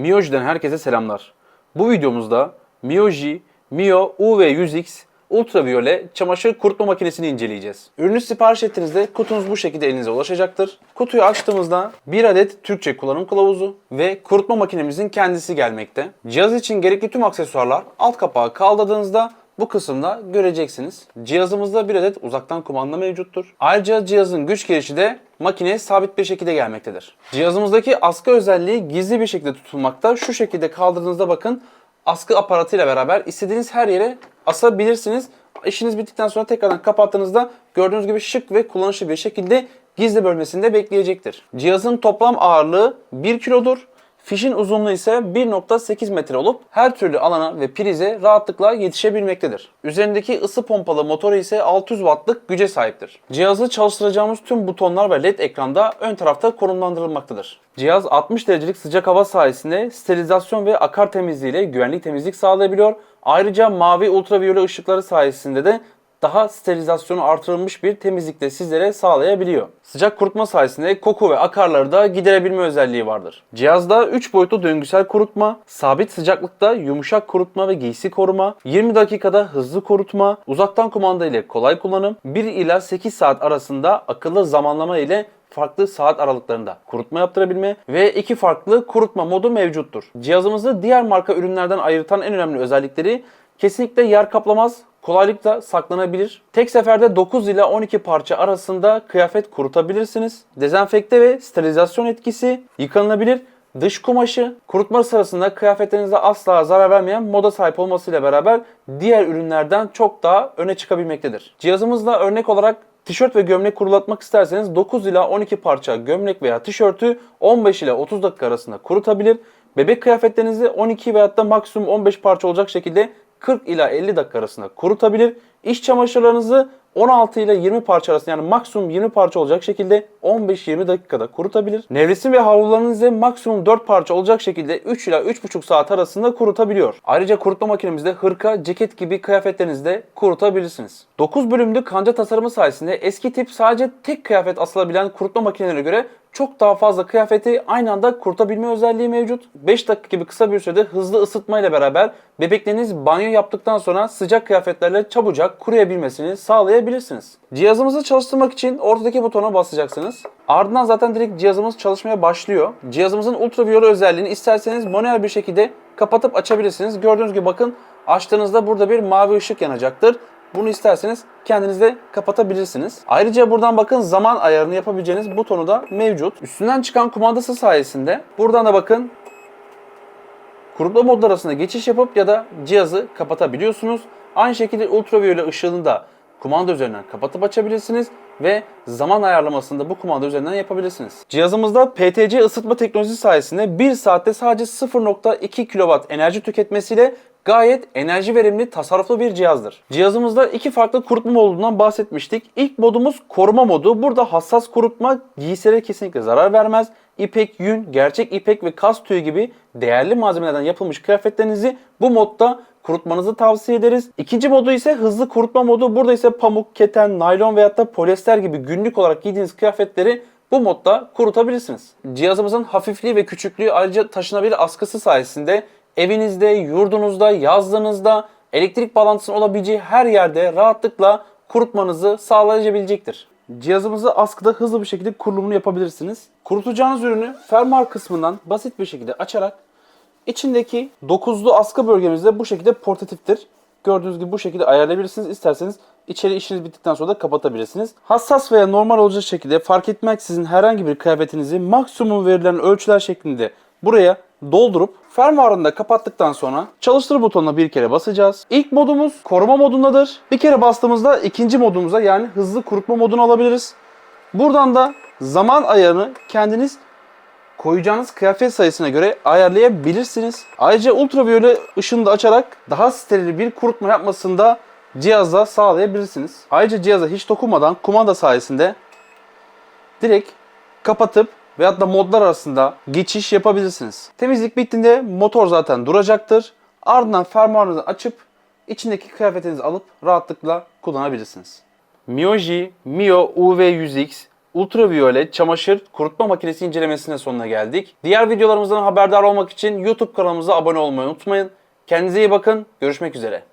Mioji'den herkese selamlar. Bu videomuzda Mioji Mio UV100X ultraviyole çamaşır kurutma makinesini inceleyeceğiz. Ürünü sipariş ettiğinizde kutunuz bu şekilde elinize ulaşacaktır. Kutuyu açtığımızda bir adet Türkçe kullanım kılavuzu ve kurutma makinemizin kendisi gelmekte. Cihaz için gerekli tüm aksesuarlar alt kapağı kaldırdığınızda bu kısımda göreceksiniz. Cihazımızda bir adet uzaktan kumanda mevcuttur. Ayrıca cihazın güç girişi de makineye sabit bir şekilde gelmektedir. Cihazımızdaki askı özelliği gizli bir şekilde tutulmakta. Şu şekilde kaldırdığınızda bakın askı aparatıyla beraber istediğiniz her yere asabilirsiniz. İşiniz bittikten sonra tekrardan kapattığınızda gördüğünüz gibi şık ve kullanışlı bir şekilde gizli bölmesinde bekleyecektir. Cihazın toplam ağırlığı 1 kilodur. Fişin uzunluğu ise 1.8 metre olup her türlü alana ve prize rahatlıkla yetişebilmektedir. Üzerindeki ısı pompalı motoru ise 600 wattlık güce sahiptir. Cihazı çalıştıracağımız tüm butonlar ve led ekranda ön tarafta konumlandırılmaktadır. Cihaz 60 derecelik sıcak hava sayesinde sterilizasyon ve akar temizliği ile güvenli temizlik sağlayabiliyor. Ayrıca mavi ultraviyole ışıkları sayesinde de daha sterilizasyonu artırılmış bir temizlikle sizlere sağlayabiliyor. Sıcak kurutma sayesinde koku ve akarları da giderebilme özelliği vardır. Cihazda 3 boyutlu döngüsel kurutma, sabit sıcaklıkta yumuşak kurutma ve giysi koruma, 20 dakikada hızlı kurutma, uzaktan kumanda ile kolay kullanım, 1 ila 8 saat arasında akıllı zamanlama ile farklı saat aralıklarında kurutma yaptırabilme ve iki farklı kurutma modu mevcuttur. Cihazımızı diğer marka ürünlerden ayırtan en önemli özellikleri kesinlikle yer kaplamaz, kolaylıkla saklanabilir. Tek seferde 9 ile 12 parça arasında kıyafet kurutabilirsiniz. Dezenfekte ve sterilizasyon etkisi, yıkanılabilir dış kumaşı, kurutma sırasında kıyafetlerinize asla zarar vermeyen moda sahip olmasıyla beraber diğer ürünlerden çok daha öne çıkabilmektedir. Cihazımızla örnek olarak Tişört ve gömlek kurulatmak isterseniz 9 ila 12 parça gömlek veya tişörtü 15 ile 30 dakika arasında kurutabilir. Bebek kıyafetlerinizi 12 veya da maksimum 15 parça olacak şekilde 40 ila 50 dakika arasında kurutabilir. İş çamaşırlarınızı 16 ile 20 parça arasında yani maksimum 20 parça olacak şekilde 15-20 dakikada kurutabilir. Nevresim ve havlularınızı maksimum 4 parça olacak şekilde 3 ila 3,5 saat arasında kurutabiliyor. Ayrıca kurutma makinemizde hırka, ceket gibi kıyafetlerinizi de kurutabilirsiniz. 9 bölümlü kanca tasarımı sayesinde eski tip sadece tek kıyafet asılabilen kurutma makinelerine göre çok daha fazla kıyafeti aynı anda kurutabilme özelliği mevcut. 5 dakika gibi kısa bir sürede hızlı ısıtma ile beraber bebekleriniz banyo yaptıktan sonra sıcak kıyafetlerle çabucak kuruyabilmesini sağlayabilirsiniz. Cihazımızı çalıştırmak için ortadaki butona basacaksınız. Ardından zaten direkt cihazımız çalışmaya başlıyor. Cihazımızın ultraviyole özelliğini isterseniz manuel bir şekilde kapatıp açabilirsiniz. Gördüğünüz gibi bakın açtığınızda burada bir mavi ışık yanacaktır. Bunu isterseniz kendiniz de kapatabilirsiniz. Ayrıca buradan bakın zaman ayarını yapabileceğiniz butonu da mevcut. Üstünden çıkan kumandası sayesinde buradan da bakın kurutma modları arasında geçiş yapıp ya da cihazı kapatabiliyorsunuz. Aynı şekilde ultraviyole ışığını da kumanda üzerinden kapatıp açabilirsiniz ve zaman ayarlamasını da bu kumanda üzerinden yapabilirsiniz. Cihazımızda PTC ısıtma teknolojisi sayesinde 1 saatte sadece 0.2 kW enerji tüketmesiyle gayet enerji verimli, tasarruflu bir cihazdır. Cihazımızda iki farklı kurutma modundan bahsetmiştik. İlk modumuz koruma modu. Burada hassas kurutma giysilere kesinlikle zarar vermez. İpek, yün, gerçek ipek ve kas tüyü gibi değerli malzemelerden yapılmış kıyafetlerinizi bu modda kurutmanızı tavsiye ederiz. İkinci modu ise hızlı kurutma modu. Burada ise pamuk, keten, naylon veyahut da polyester gibi günlük olarak giydiğiniz kıyafetleri bu modda kurutabilirsiniz. Cihazımızın hafifliği ve küçüklüğü ayrıca taşınabilir askısı sayesinde evinizde, yurdunuzda, yazdığınızda elektrik bağlantısının olabileceği her yerde rahatlıkla kurutmanızı sağlayabilecektir. Cihazımızı askıda hızlı bir şekilde kurulumunu yapabilirsiniz. Kurutacağınız ürünü fermuar kısmından basit bir şekilde açarak içindeki dokuzlu askı bölgemizde bu şekilde portatiftir. Gördüğünüz gibi bu şekilde ayarlayabilirsiniz. İsterseniz içeri işiniz bittikten sonra da kapatabilirsiniz. Hassas veya normal olacak şekilde fark etmeksizin herhangi bir kıyafetinizi maksimum verilen ölçüler şeklinde buraya doldurup fermuarını da kapattıktan sonra çalıştır butonuna bir kere basacağız. İlk modumuz koruma modundadır. Bir kere bastığımızda ikinci modumuza yani hızlı kurutma modunu alabiliriz. Buradan da zaman ayarını kendiniz koyacağınız kıyafet sayısına göre ayarlayabilirsiniz. Ayrıca ultraviyole ışını da açarak daha steril bir kurutma yapmasını da cihazda sağlayabilirsiniz. Ayrıca cihaza hiç dokunmadan kumanda sayesinde direkt kapatıp veyahut da modlar arasında geçiş yapabilirsiniz. Temizlik bittiğinde motor zaten duracaktır. Ardından fermuarınızı açıp içindeki kıyafetinizi alıp rahatlıkla kullanabilirsiniz. Mioji Mio UV100X ultraviyole çamaşır kurutma makinesi incelemesine sonuna geldik. Diğer videolarımızdan haberdar olmak için YouTube kanalımıza abone olmayı unutmayın. Kendinize iyi bakın. Görüşmek üzere.